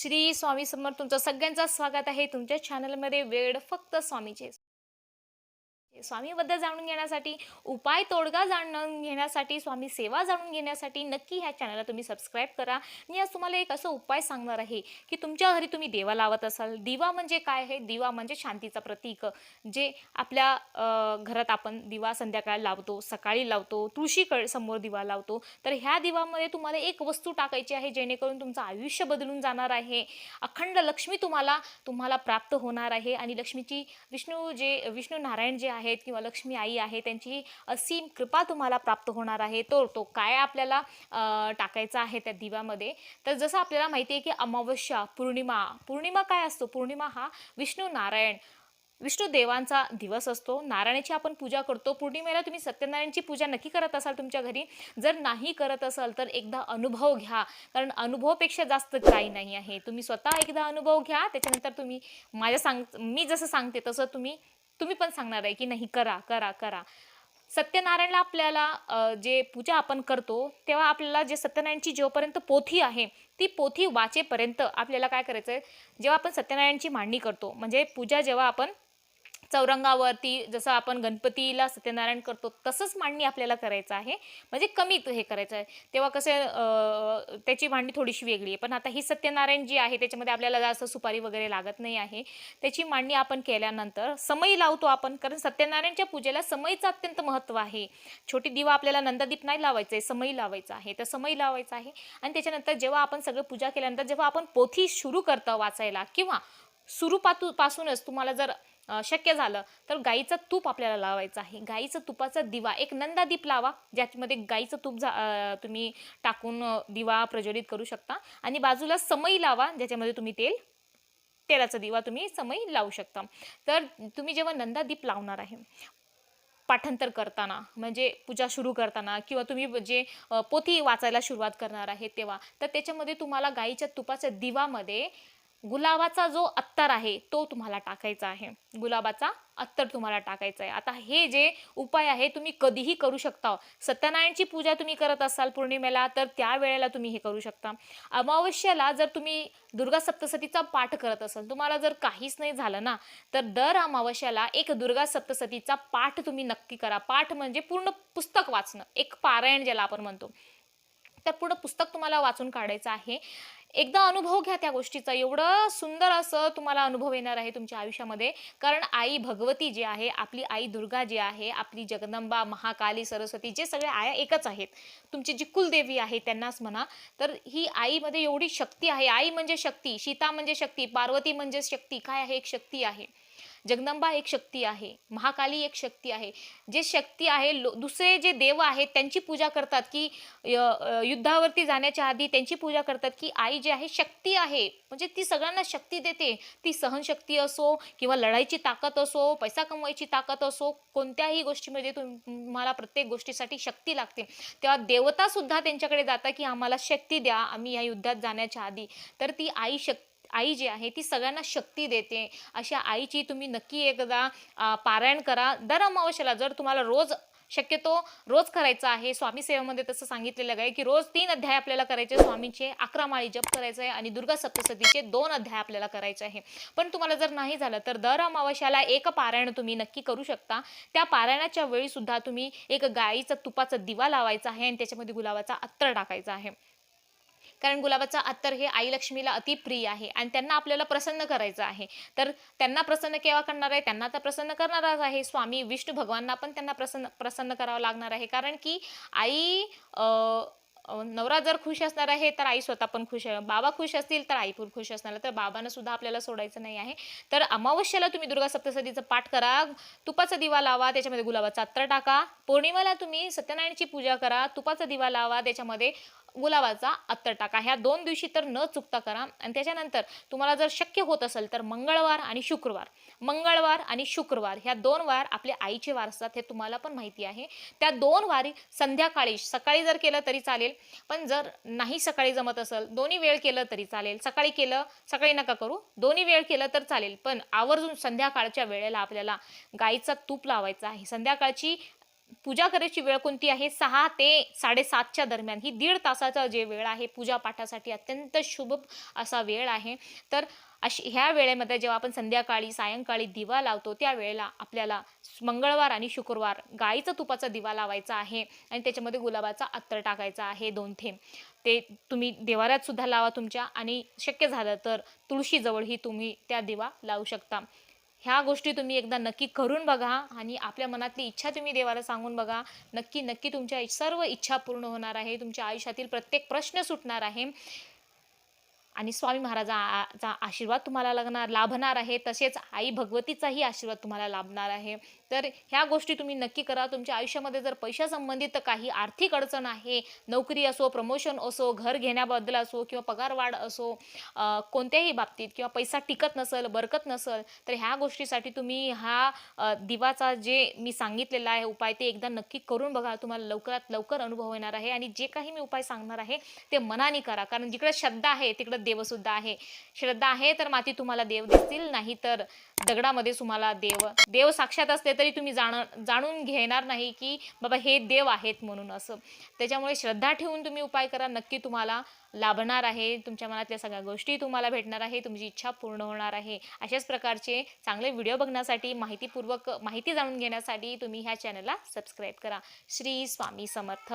श्री स्वामी समर्थ तुमचं सगळ्यांचं स्वागत आहे. तुमच्या चॅनलमध्ये वेळ फक्त स्वामीचे स्वामीबद्दल जाणून घेण्यासाठी उपाय तोडगा जाणून घेण्यासाठी स्वामी सेवा जाणून घेण्यासाठी नक्की ह्या चॅनलला तुम्ही सबस्क्राईब करा. मी आज तुम्हाला एक असं उपाय सांगणार आहे की तुमच्या घरी तुम्ही देवा लावत असाल. दिवा म्हणजे काय आहे? दिवा म्हणजे शांतीचं प्रतीक जे आपल्या घरात आपण दिवा संध्याकाळी लावतो सकाळी लावतो तुळशीकड समोर दिवा लावतो. तर ह्या दिवामध्ये तुम्हाला एक वस्तू टाकायची आहे जेणेकरून तुमचं आयुष्य बदलून जाणार आहे. अखंड लक्ष्मी तुम्हाला तुम्हाला प्राप्त होणार आहे. आणि लक्ष्मीची विष्णू जे विष्णू नारायण जे आहे आहेत किंवा लक्ष्मी आई आहे त्यांची असीम कृपा तुम्हाला प्राप्त होणार आहे. तो तो काय आपल्याला टाकायचा आहे त्या दिव्यामध्ये? तर जसं आपल्याला माहिती आहे की अमावस्या पौर्णिमा पौर्णिमा काय असतो? पौर्णिमा हा विष्णू नारायण विष्णू देवांचा दिवस असतो. नारायणाची आपण पूजा करतो. पौर्णिमेला तुम्ही सत्यनारायणची पूजा नक्की करत असाल तुमच्या घरी. जर नाही करत असाल तर एकदा अनुभव घ्या. कारण अनुभवापेक्षा जास्त काही नाही आहे. तुम्ही स्वतः एकदा अनुभव घ्या. त्याच्यानंतर तुम्ही माझ्या सांग मी जसं सांगते तसं तुम्ही तुम्ही पण सांगणार आहे की नाही करा करा करा. सत्यनारायणला आपल्याला जे पूजा आपण करतो तेव्हा आपल्याला जे सत्यनारायणची जोपर्यंत पोथी आहे ती पोथी वाचेपर्यंत आपल्याला काय करायचं आहे जेव्हा आपण सत्यनारायणची मांडणी करतो म्हणजे पूजा जेव्हा आपण चौरंगावरती जसं आपण गणपतीला सत्यनारायण करतो तसंच मांडणी आपल्याला करायचं आहे. म्हणजे कमी हे करायचं आहे. तेव्हा कसं त्याची मांडणी थोडीशी वेगळी आहे. पण आता ही सत्यनारायण जी आहे त्याच्यामध्ये आपल्याला जास्त सुपारी वगैरे लागत नाही आहे. त्याची मांडणी आपण केल्यानंतर समई लावतो आपण. कारण सत्यनारायणच्या पूजेला समईचं अत्यंत महत्त्व आहे. छोटी दिवा आपल्याला नंदादीप नाही लावायचं आहे. समई लावायचं आहे. तर समई लावायचं आहे. आणि त्याच्यानंतर जेव्हा आपण सगळं पूजा केल्यानंतर जेव्हा आपण पोथी सुरू करतो वाचायला किंवा सुरूपातू पासूनच तुम्हाला जर शक्य झालं तर गाईचं तूप आपल्याला लावायचं आहे. गाईचं तुपाचा दिवा एक नंदादीप लावा ज्याच्यामध्ये गाईचं तूप जा तुम्ही टाकून दिवा प्रज्वलित करू शकता. आणि बाजूला समई लावा ज्याच्यामध्ये तुम्ही तेल तेलाचा दिवा तुम्ही समई लावू शकता. तर तुम्ही जेव्हा नंदादीप लावणार आहे पाठांतर करताना म्हणजे पूजा सुरू करताना किंवा तुम्ही जे पोथी वाचायला सुरुवात करणार आहे तेव्हा तर त्याच्यामध्ये तुम्हाला गाईच्या तुपाच्या दिवामध्ये गुलाबाचा जो अत्तर आहे तो तुम्हाला टाकायचा आहे. गुलाबाचा अत्तर तुम्हाला टाकायचा आहे. आता हे जे उपाय आहे तुम्ही कधीही करू शकता. सत्यनारायणची पूजा तुम्ही करत असाल पौर्णिमेला तर त्यावेळेला तुम्ही हे करू शकता. अमावस्याला जर तुम्ही दुर्गा सप्तसतीचा पाठ करत असाल तुम्हाला जर काहीच नाही झालं ना तर दर अमावस्याला एक दुर्गा सप्तसतीचा पाठ तुम्ही नक्की करा. पाठ म्हणजे पूर्ण पुस्तक वाचणं. एक पारायण ज्याला आपण म्हणतो. तर पूर्ण पुस्तक तुम्हाला वाचून काढायचं आहे. एकदा अनुभव घ्या त्या गोष्टीचा. एवढं सुंदर असं तुम्हाला अनुभव येणार आहे तुमच्या आयुष्यामध्ये. कारण आई भगवती जी आहे आपली आई दुर्गा जी आहे आपली जगदंबा महाकाली सरस्वती जे सगळे आया एकच आहेत. तुमची जी कुलदेवी आहे त्यांनाच म्हणा. तर ही आईमध्ये एवढी शक्ती आहे. आई म्हणजे शक्ती सीता म्हणजे शक्ती पार्वती म्हणजे शक्ती काय आहे? एक शक्ती आहे. जगदंबा एक शक्ती आहे महाकाली एक शक्ती आहे. जे शक्ती आहे लो दुसरे जे देव आहेत त्यांची पूजा करतात की य- युद्धावरती जाण्याच्या आधी त्यांची पूजा करतात की आई जी आहे शक्ती आहे. म्हणजे ती सगळ्यांना शक्ती देते. ती सहनशक्ती असो किंवा लढाईची ताकद असो पैसा कमवायची ताकद असो कोणत्याही गोष्टीमध्ये तुम्हाला प्रत्येक गोष्टीसाठी शक्ती लागते. तेव्हा देवता सुद्धा त्यांच्याकडे जातात की आम्हाला शक्ती द्या आम्ही या युद्धात जाण्याच्या आधी. तर ती आई शक्ती आई जी आहे ती सगळ्यांना शक्ती देते. अशा आईची तुम्ही नक्की एकदा पारायण करा. दर अमावस्याला जर तुम्हाला रोज शक्यतो रोज करायचं आहे स्वामी सेवेमध्ये तसं सांगितलेलं आहे की रोज तीन अध्याय आपल्याला करायचे स्वामींचे अकरा माळी जप करायचं आहे आणि दुर्गा सप्तसतीचे दोन अध्याय आपल्याला करायचे आहे. पण तुम्हाला जर नाही झालं तर दर अमावस्याला एक पारायण तुम्ही नक्की करू शकता. त्या पारायणाच्या वेळी सुद्धा तुम्ही एक गाईचा तुपाचा दिवा लावायचा आहे आणि त्याच्यामध्ये गुलाबाचा अत्तर टाकायचा आहे. कारण गुलाबाचा अत्तर हे आई लक्ष्मीला अति प्रिय आहे आणि त्यांना आपल्याला प्रसन्न करायचं आहे. तर त्यांना प्रसन्न केव्हा करणार आहे? त्यांना तर प्रसन्न करणारच आहे. स्वामी विष्णू भगवानना पण त्यांना प्रसन्न प्रसन्न करावं लागणार आहे. कारण की आई नवरा जर खुश असणार आहे तर आई स्वतः पण खुश आहे. बाबा खुश असतील तर आई पण खुश असणार तर बाबांना सुद्धा आपल्याला सोडायचं नाही आहे. तर अमावस्याला तुम्ही दुर्गा सप्तसतीचं पाठ करा. तुपाचा दिवा लावा त्याच्यामध्ये गुलाबाचा अत्तर टाका. पौर्णिमेला तुम्ही सत्यनारायणची पूजा करा. तुपाचा दिवा लावा त्याच्यामध्ये गुलाबाचा अत्तर टाका ह्या दोन दिवशी तर न चुकता करा. आणि त्याच्यानंतर तुम्हाला जर शक्य होत असेल तर मंगळवार आणि शुक्रवार. मंगळवार आणि शुक्रवार ह्या दोन वार आपले आईचे वार असतात हे तुम्हाला पण माहिती आहे. त्या दोन वारी संध्याकाळी सकाळी जर केलं तरी चालेल. पण जर नाही सकाळी जमत असेल दोन्ही वेळ केलं तरी चालेल. सकाळी केलं सकाळी नका करू. दोन्ही वेळ केलं तर चालेल. पण आवर्जून संध्याकाळच्या वेळेला आपल्याला गाईचा तूप लावायचा आहे. संध्याकाळची पूजा करायची वेळ कोणती आहे? सहा ते साडेसातच्या दरम्यान. ही दीड तासाचा जे वेळ आहे पूजा पाठासाठी अत्यंत शुभ असा वेळ आहे. तर अशी ह्या वेळेमध्ये जेव्हा आपण संध्याकाळी सायंकाळी दिवा लावतो त्या वेळेला आपल्याला मंगळवार आणि शुक्रवार गाईचा तुपाचा दिवा लावायचा आहे आणि त्याच्यामध्ये गुलाबाचा अत्तर टाकायचा आहे दोन थेंब. ते तुम्ही देवाऱ्यात सुद्धा लावा तुमच्या आणि शक्य झालं तर तुळशीजवळही तुम्ही त्या दिवा लावू शकता. ह्या गोष्टी तुम्ही एकदा नक्की करून बघा आणि आपल्या मनातली इच्छा तुम्ही देवाला सांगून बघा. नक्की नक्की तुमच्या सर्व इच्छा पूर्ण होणार आहे. तुमच्या आयुष्यातील प्रत्येक प्रश्न सुटणार आहे. आणि स्वामी महाराजाचा आशीर्वाद तुम्हाला लागणार लाभणार आहे. तसेच आई भगवतीचाही आशीर्वाद तुम्हाला लाभणार आहे. तर ह्या गोष्टी तुम्ही नक्की करा. तुमच्या आयुष्यामध्ये जर पैशासंबंधित काही आर्थिक अडचण आहे नोकरी असो प्रमोशन असो घर घेण्याबद्दल असो किंवा पगारवाढ असो कोणत्याही बाबतीत किंवा पैसा टिकत नसेल बरकत नसेल तर ह्या गोष्टीसाठी तुम्ही हा दिवाचा जे मी सांगितलेला आहे उपाय ते एकदा नक्की करून बघा. तुम्हाला लवकरात लवकर अनुभव येणार आहे आणि जे काही मी उपाय सांगणार आहे ते मनाने करा. कारण जिकडे श्रद्धा आहे तिकडं देवसुद्धा आहे. श्रद्धा आहे तर माती तुम्हाला देव दिसतील नाही तर दगडामध्ये तुम्हाला देव देव साक्षात असले तरी तुम्ही जाण जाणून घेणार नाही की बाबा हे देव आहेत म्हणून असं. त्याच्यामुळे श्रद्धा ठेवून तुम्ही उपाय करा. नक्की तुम्हाला लाभणार आहे. तुमच्या मनातल्या सगळ्या गोष्टी तुम्हाला भेटणार आहे. तुमची इच्छा पूर्ण होणार आहे. अशाच प्रकारचे चांगले व्हिडिओ बघण्यासाठी माहितीपूर्वक माहिती जाणून घेण्यासाठी तुम्ही ह्या चॅनलला सबस्क्राईब करा. श्री स्वामी समर्थ.